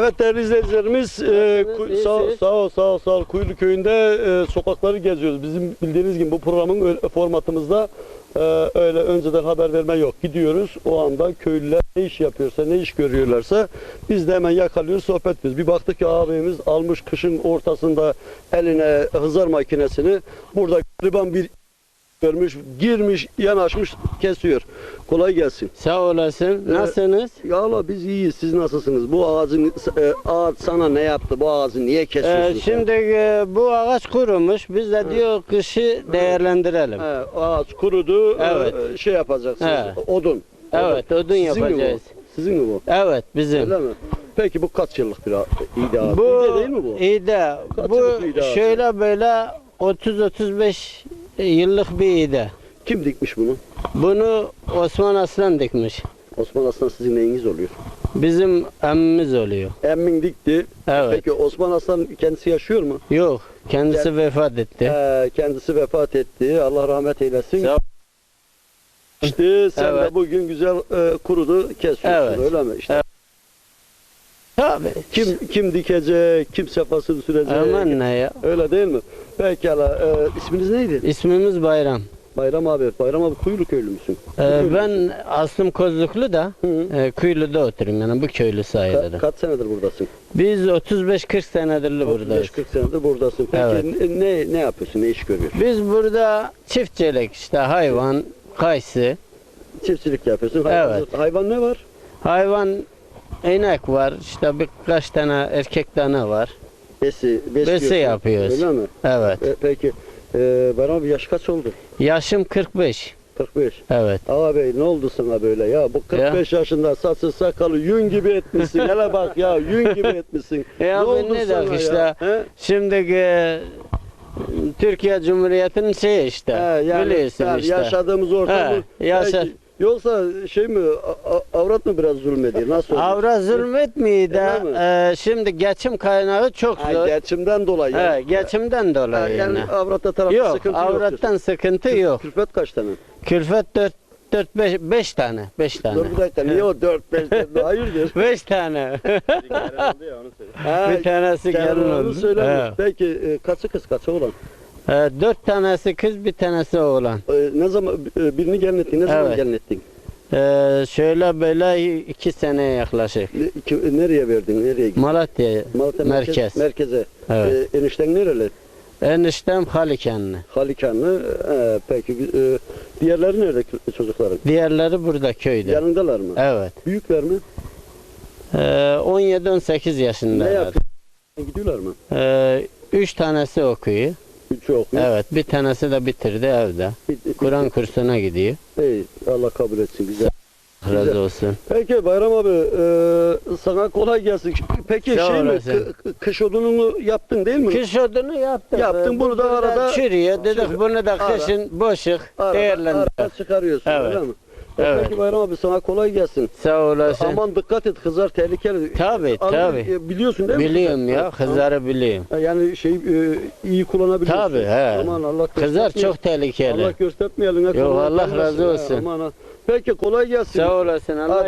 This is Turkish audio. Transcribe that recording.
Evet değerli izleyicilerimiz, e, ku- sağ, sağ ol, sağ ol, sağ ol. Kuyulu köyünde e, sokakları geziyoruz. Bizim bildiğiniz gibi bu programın öyle- formatımızda e, öyle önceden haber verme yok. Gidiyoruz o anda köylüler ne iş yapıyorsa, ne iş görüyorlarsa biz de hemen yakalıyoruz, sohbet ediyoruz. Bir baktık ki abimiz almış kışın ortasında eline hızar makinesini burada gariban bir görmüş, girmiş, yanaşmış, kesiyor. Kolay gelsin. Sağ olasın. Nasılsınız? Ya Allah biz iyiyiz. Siz nasılsınız? Bu ağacın e, ağaç sana ne yaptı? Bu ağacı niye kesiyorsun? Ee, sen? şimdi e, bu ağaç kurumuş. Biz de diyor kışı değerlendirelim. He, ağaç kurudu. e, Evet. şey yapacaksınız. He. Odun. Evet, odun Sizin mi bu? yapacağız. Sizin mi bu? Evet, bizim. Öyle mi? Peki bu kaç yıllık bir ağa- abi? Bu İğde değil mi bu? İğde. Kaç Bu yıllık şöyle böyle 30-35 yıllık bir iğde. Kim dikmiş bunu? Bunu Osman Aslan dikmiş. Osman Aslan sizin neyiniz oluyor? Bizim emmimiz oluyor. Emmin dikti. Evet. Peki Osman Aslan kendisi yaşıyor mu? Yok, kendisi Gel- vefat etti. He, kendisi vefat etti. Allah rahmet eylesin. Sağ- İşte sen Evet. de bugün güzel e, kurudu kesiyorsun Evet. öyle mi? İşte Evet. Tabii. Kim kim dikecek, kim sefasını sürecek? Aman ne ya. Öyle değil mi? Pekala. E, isminiz neydi? İsmimiz Bayram. Bayram abi. Bayram abi Kuyulu köylü müsün? Ee, ben aslım Kozluklu da e, Kuyulu'da oturuyorum yani bu köylü Ka- sayılır. kaç senedir buradasın? Biz 35-40 senedir buradayız. 35-40 senedir buradasın. Peki Evet. ne, ne ne yapıyorsun? Ne iş görüyorsun? Biz burada çiftçilik işte hayvan, kayısı, Çiftçilik yapıyorsun. Hayvan, Evet. hayvan ne var? hayvan inek var işte birkaç tane erkek tane var. Besi. Besi yapıyoruz. Öyle mi? Evet. E, peki e, Bayram abi yaş kaç oldu? Yaşım 45. 45. Evet. Ağabey ne oldu sana böyle ya? Bu 45 yaşında saçı sakalı yün gibi etmişsin. Hele bak ya yün gibi etmişsin. Ya ben oldu ne sana demek ya? işte? He? Şimdi e, Türkiye Cumhuriyeti'nin şeyi işte. He, yani, biliyorsun yani işte. yaşadığımız ortamı He, yaşa- belki- yoksa şey mi avrat mı biraz zulmediyor? Nasıl olur? Avra zulmetmiyor da e, şimdi geçim kaynağı çok Ha, zor. geçimden dolayı. He, yani. geçimden Ha, dolayı yani yani. avratta tarafta Yok, sıkıntı yok. avrattan sıkıntı yok. Külfet kaç tane? Külfet 4 4 5 5 tane. 5 tane. Dur bir dakika niye o 4 5 Hayırdır? 5 tane. Ha, bir tanesi gelin onu oldu. söylemiş. Peki e, kaçı kız kaçı oğlan? He, 4 tanesi kız, bir tanesi oğlan. E, ne zaman e, birini gelin ettin? Ne zaman Evet. gelin ettin? Ee, şöyle böyle 2 seneye yaklaşık. Ne- ki- nereye verdin? Nereye gittin? Malatya Malatya merkez, merkez. merkeze. Evet. E, enişten nereli? Eniştem Halikenli. Halikanlı. E, peki e, diğerleri nerede kö- çocukların? Diğerleri burada köyde. Yanındalar mı? Evet. Büyükler mi? Ee, 17-18 Ne yaşındalar. yapıyor? Gidiyorlar mı? Ee, üç tanesi okuyor. Çok mu? Evet. Bir tanesi de bitirdi evde. Bir- Kur'an kursuna gidiyor. İyi, Allah kabul etsin. Güzel. Razı olsun. Peki Bayram abi e, sana kolay gelsin. Peki Sağ şey mi? olasın. kı- kı- kış odununu yaptın değil mi? Kış odunu yaptık. Yaptın, bunu da arada- Çürüyor. Dedik bunu da Ara- kışın boşuk Arada- değerlendir. arada çıkarıyorsun Evet. öyle mi? Evet. Peki Bayram abi sana kolay gelsin. Sağ olasın. Aman dikkat et kızlar tehlikeli. Tabii, Al- tabii. e, Biliyorsun değil mi? Biliyorum ya. Kızları biliyorum. E, Yani şey e, iyi kullanabiliyorsun. Tabii, he. Aman Allah Kızlar göstermeyelim. çok tehlikeli. Allah göstermeyelim. Yok, Allah razı olsun. Aman ha. Peki kolay gelsin. Sağ olasın. Allah